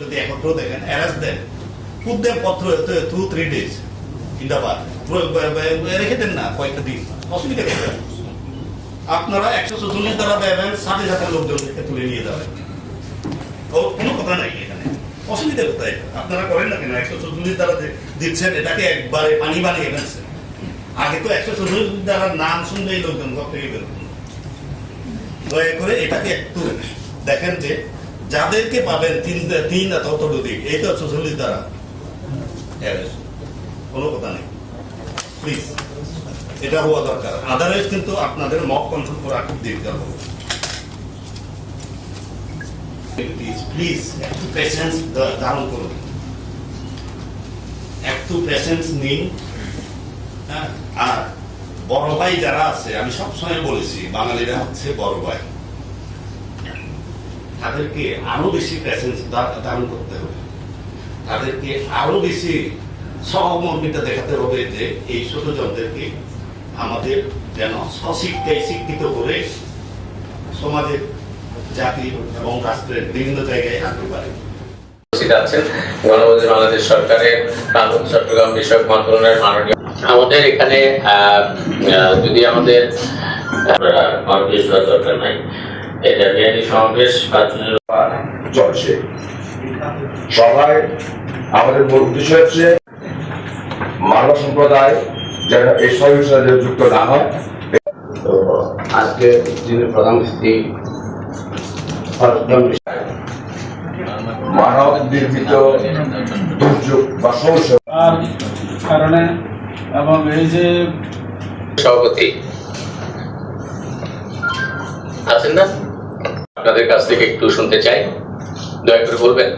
যদি একত্র দেখেন অ্যারেস্ট দেন। পুট দেন পত্র থ্রু থ্রি ডেজ বার রেখে দেন না কয়েকটা দিন। অসুবিধা কোথায় আপনারা একশো চল্লিশ দ্বারা দেবেন সাথে সাথে লোকজনকে তুলে নিয়ে যাবেন। ও, কোনো কথা নাই এখানে। অসুবিধা কোথায়? আপনারা করেন না কেন? একশো চল্লিশ দ্বারা দিচ্ছেন, এটাকে একবারে পানি বানিয়ে ফেলছেন। আগে তো একশো চল্লিশ দ্বারা নাম শুনলেই লোকজন ঘর থেকে বের দয়া করে এটাকে একটু দেখেন যে যাদেরকে পাবেন তিন তিন ততটুকু। এই তো চল্লিশ দ্বারা। কোনো কথা নেই। প্লিজ এটা হওয়া দরকার। আদারওয়াইজ কিন্তু আপনাদের মক কন্ট্রোল করা খুব দিকদার হবে প্লিজ একটু পেশেন্স ধারণ করুন। একটু পেশেন্স নিন। হ্যাঁ, আর বড় ভাই যারা আছে আমি সবসময় বলেছি বাঙালিরা হচ্ছে বড় ভাই। তাদেরকে আরও বেশি পেশেন্স ধারণ করতে হবে। তাদেরকে আরও বেশি সহমর্মিতা দেখাতে হবে যে এই ছোটজনদেরকে আমাদের যেন স্বশিক্ষায় শিক্ষিত করে সমাজের জাতি এবং রাষ্ট্রের বিভিন্ন জায়গায় আনতে পারে। আছেন বাংলাদেশ সরকারের কানুন চট্টগ্রাম বিষয়ক মন্ত্রণালয়ের মাননীয়। আমাদের এখানে যদি আমাদের দরকার নাই এটা বিহারি সমাবেশ বা চলছে সবাই আমাদের মূল উদ্দেশ্য হচ্ছে মানব সম্প্রদায় যেন এই সহিংসতায় যুক্ত না হয়। তো আজকে যিনি প্রধান অতিথি মানব নির্মিত দুর্যোগ বা সমস্যা কারণে এবং এই যে সভাপতি। আছেন না? আপনাদের কাছ থেকে একটু শুনতে চাই। দয়া করে বলবেন।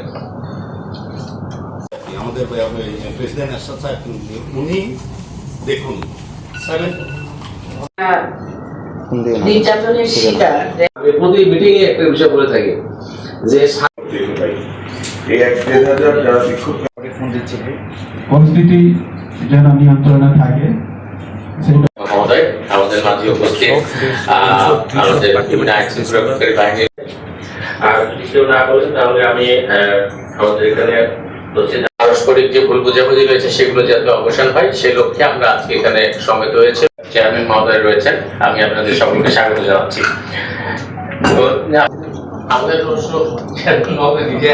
আমাদের প্রেসিডেন্ট আশরাফ সাহেব উনি দেখুন। নির্যাতনের শিকার। প্রতি মিটিং এ একটা বিষয় বলে থাকি যে পরিস্থিতি যেন নিয়ন্ত্রণে থাকে আমাদের মাঝে উপস্থিত আমাদের বাহিনীর কেউ না বলেন তাহলে আমি আমাদের এখানে হচ্ছে পারস্পরিক যে ভুল বোঝাবুঝি রয়েছে সেগুলো যাতে অবসান হয় সেই লক্ষ্যে আমরা আজকে এখানে সমবেত হয়েছে। চেয়ারম্যান মহোদয় রয়েছেন আমি আপনাদের সকলকে স্বাগত জানাচ্ছি। তো, আমাদের চেয়ারম্যান মহোদয় নিজে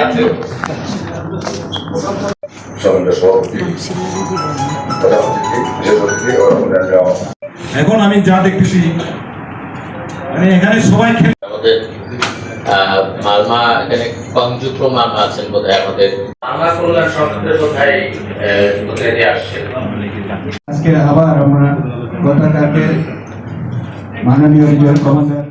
এখন আমি যা দেখতেছি মানে এখানে সবাই খেলে আমাদের মালমা এখানে কংযুক্ত মালমা আছেন বোধহয় আমাদের। মালমা কল্যাণ সংসদের কোথায় আসছেন। আজকে আবার আমরা গতকালকে মাননীয় কমান্ডার